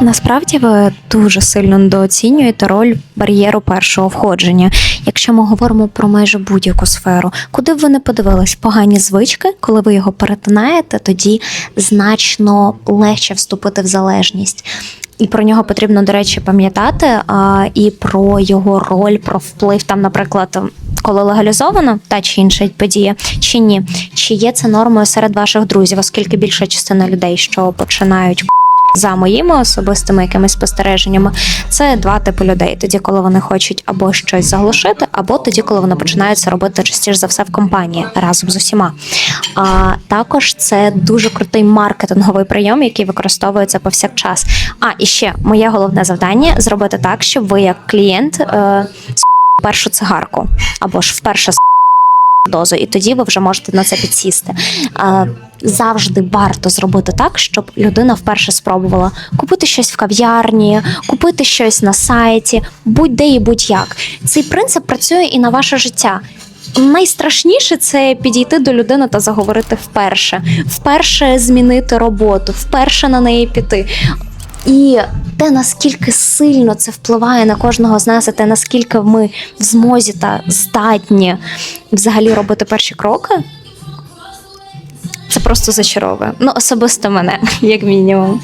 Насправді ви дуже сильно недооцінюєте роль бар'єру першого входження. Якщо ми говоримо про майже будь-яку сферу, куди б ви не подивились, погані звички, коли ви його перетинаєте, тоді значно легше вступити в залежність. І про нього потрібно, до речі, пам'ятати, і про його роль, про вплив там, наприклад, коли легалізовано та чи інша подія, чи ні, чи є це нормою серед ваших друзів, оскільки більша частина людей, що починають за моїми особистими якимись спостереженнями, це два типи людей. Тоді, коли вони хочуть або щось заглушити, або тоді, коли вони починають це робити частіше за все в компанії разом з усіма. А також це дуже крутий маркетинговий прийом, який використовується повсякчас. А і ще моє головне завдання зробити так, щоб ви, як клієнт, е, першу цигарку або ж вперше дозу, і тоді ви вже можете на це підсісти. Завжди варто зробити так, щоб людина вперше спробувала купити щось в кав'ярні, купити щось на сайті, будь-де і будь-як. Цей принцип працює і на ваше життя. Найстрашніше це підійти до людини та заговорити вперше, вперше змінити роботу, вперше на неї піти. І те, наскільки сильно це впливає на кожного з нас, і те, наскільки ми в змозі та здатні взагалі робити перші кроки, просто зачаровує. Ну, особисто мене, як мінімум.